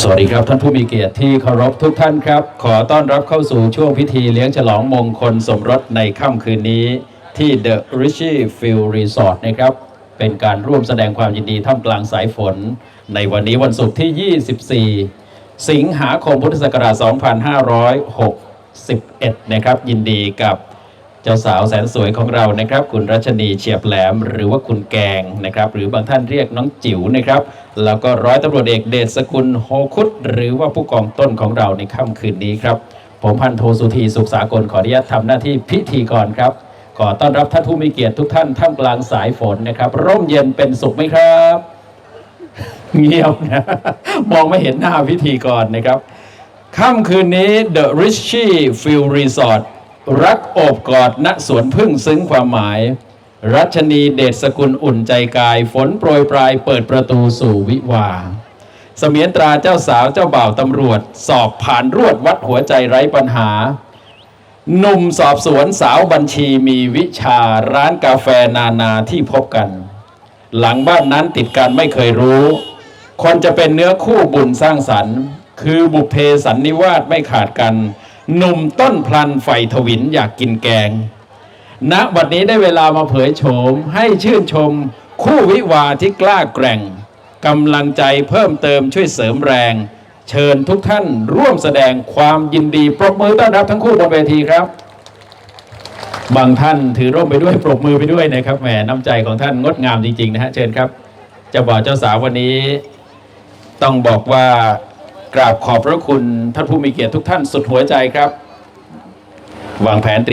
สวัสดีครับท่านผู้มีเกียรติที่เคารพทุกท่านครับ ขอต้อนรับเข้าสู่ช่วงพิธีเลี้ยงฉลองมงคลสมรสในค่ำคืนนี้ ที่ The Richie Field Resort นะครับ เป็นการร่วมแสดงความยินดีท่ามกลางสายฝน ในวันนี้วันศุกร์ที่ 24 สิงหาคมพุทธศักราช 2561 นะครับ ยินดีกับ จ้าสาวแสนสวยของเรานะครับ คุณรัชนีเฉียบแหลม หรือว่าคุณแกงนะครับ หรือบางท่านเรียกน้องจิ๋วนะครับ แล้วก็ร้อยตำรวจเอกเดชสกุลโฮคุตหรือว่าผู้กองต้นของเราในค่ำคืนนี้ครับ ผมพันโทสุธีสุขสากลขออนุญาตทำหน้าที่พิธีกรครับขอต้อนรับท่านผู้มีเกียรติทุกท่านท่ามกลางสายฝนนะครับ ร่มเย็นเป็นสุขไหมครับ เงียบนะ มองไม่เห็นหน้าพิธีกรนะครับค่ำคืนนี้ The Richie Field Resort รักโอบกอดณสวนพึ่งซึ้งความหมาย รัชนีเดชสกุลอุ่นใจกาย ฝนโปรยปลายเปิดประตูสู่วิวาเสมียนตราเจ้าสาวเจ้าบ่าวตำรวจ สอบผ่านรวดวัดหัวใจไร้ปัญหา หนุ่มสอบสวนสาวบัญชีมีวิชาร้านกาแฟนานาที่พบกัน หลังบ้านนั้นติดกันไม่เคยรู้ คนจะเป็นเนื้อคู่บุญสร้างสรรค์ คือบุพเพสันนิวาสไม่ขาดกัน หนุ่มต้นพลันไฟทวินอยากกินแกงณบัดนี้ได้เวลามาเผยโฉมให้ชื่นชม คู่วิวาที่กล้าแกร่งกำลังใจเพิ่มเติมช่วยเสริมแรง เชิญทุกท่านร่วมแสดงความยินดี ปรบมือต้อนรับทั้งคู่บนเวทีครับ บางท่านถือร่มไปด้วยปรบมือไปด้วยนะครับแหมน้ำใจของท่านงดงามจริงๆนะฮะเชิญครับเจ้าบ่าวเจ้าสาววันนี้ ต้องบอกว่า กราบขอบพระคุณท่านผู้มีเกียรติทุกท่านสุดหัวใจครับ วางแผนเตรียม